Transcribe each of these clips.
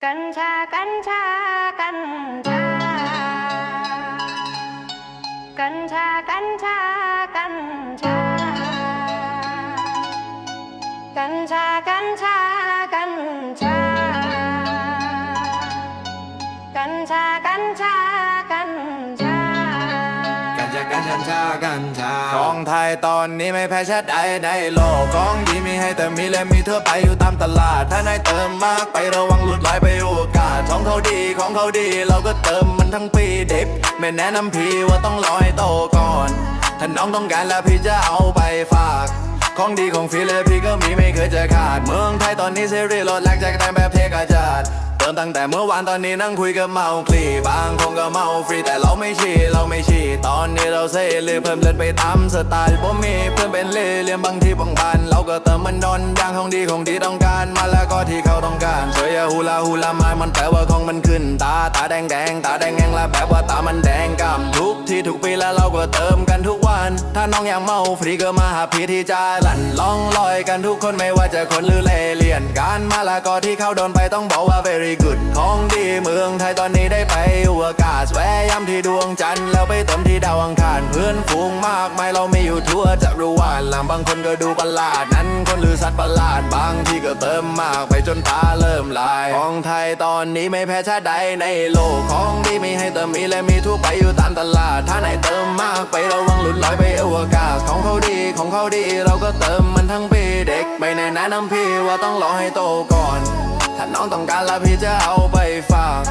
擀茶擀茶擀茶。擀茶擀茶擀茶。擀茶擀茶擀茶。茶茶茶。 กัญชากัญชากัญชาของไทยตอนนี้ไม่แพ้ชาติใดในโลกของดีมีให้แต่มีและมีทั่วไปอยู่ตามตลาด ถ้านายเติมมากไประวังหลุดลอยไปโอกาสของเขาดีของเขาดี เราก็เติมมันทั้งปีเด็บไม่แนะนำพี่ว่าต้องรอให้โตก่อน ถ้าน้องต้องการแล้วพี่จะเอาไปฝากของดีของฟรีเลยพี่ก็มีไม่เคยจะขาด เมืองไทยตอนนี้เสรีรถแลกจากแดงแบบเทกาจา ดเติมตั้งแต่เมื่อวานตอนนี้นั่งคุยกับเมาคลีบางคงก็เมาฟรีแต่เราไม่ชีเราไม่ชีตอนนี้เราเซ่เลยเพิ่มเลือนไปตามสไตล์ผมมีเพื่อนเป็นเล่เลียมบางที่บางบานเราก็เติมมันนอนย่างของดีของดีต้องการมาแล้วก็ที่เขาต้องการสวยฮูลาฮูลามามันแปลว่าของมันขึ้นตาตาแดงแดงตาแดงแดงและแบบว่าตามันแดงกำทุกที่ทุกปีแล้วเราก็เติมกันท น้องอยากเมาฟรีก็มาหาพี่ที่จาลันล่องลอยกันทุกคนไม่ว่าจะคนหรือเลเลียน การมาล้วก็ที่เขาโดนไปต้องบอกว่า very good ของดีเมืองไทยตอนนี้ได้ไปอวกาศแวะย้ำที่ดวงจันทร์แล้วไปเติมที่ดาวอังคารเพื่อนฝูงมากมายเราไม่อยู่ทั่วจักรวาลลำบางคนก็ดูประหลาดนั้นคนหรือสัตว์ประหลาดบางที่ก็เติมมากไปจนตาเริ่มลายของไทยตอนนี้ไม่แพ้ชาติใดในโลกของดีมีให้เติมมีและมีทั่วไปอยู่ตามตลาดถ้าไหนเติมมากไประวังหลุดลอยไปอวกาศของเขาดีของเขาดีเราก็เติมมันทั้งปีเด็กไม่แนะนำพี่ว่าต้องรอให้โตก่อน ถ้าน้องต้องการละพี่จะเอาไปฝาก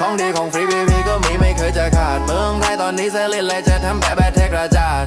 ของดีของฟรีพี่พี่ก็มีไม่เคยจะขาดเมืองไทยตอนนี้เซลินเลยจะทำแบบแบบเทกระจาด